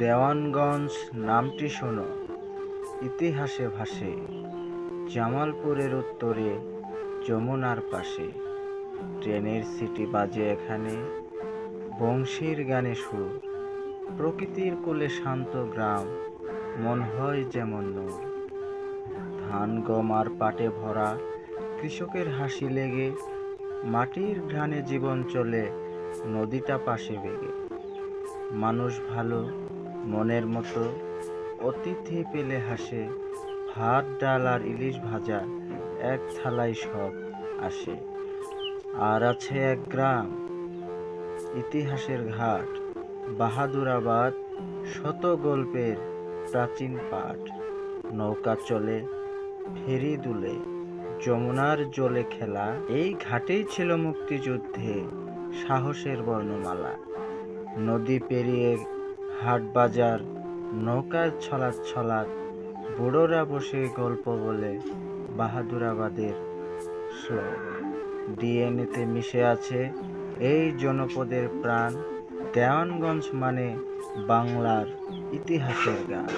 দেওয়ানগঞ্জ নামটি শোনো। ইতিহাসে ভাসে, জামালপুরের উত্তরে যমুনার পাশে। ট্রেনের সিটি বাজে এখানে, বংশীর গানে সুর। প্রকৃতির কোলে শান্ত গ্রাম, মন হয় যেমন নূর। ধান গম আর পাটে ভরা, কৃষকের হাসি লেগে, মাটির ঘ্রাণে জীবন চলে, নদীটা পাশে বেগে। মানুষ ভালো মনের মতো অতিথি পেলে হাসে। ভাত, ডাল আর ইলিশ ভাজা এক থালায় সব আসে। আর আছে এক গ্রাম, ইতিহাসের ঘাট, বাহাদুরাবাদ শত গল্পের প্রাচীন পাঠ। নৌকা চলে, ফেরি দুলে, যমুনার জলে খেলা। এই ঘাটেই ছিল মুক্তিযুদ্ধে সাহসের বর্ণমালা। নদী পেরিয়ে হাট বাজার, নৌকার ছলাৎ ছলাৎ বুড়োরা বসে গল্প বলে বাহাদুরাবাদের শ্লোক। ডিএনএতে মিশে আছে এই জনপদের প্রাণ, দেওয়ানগঞ্জ মানে বাংলার ইতিহাসের গান।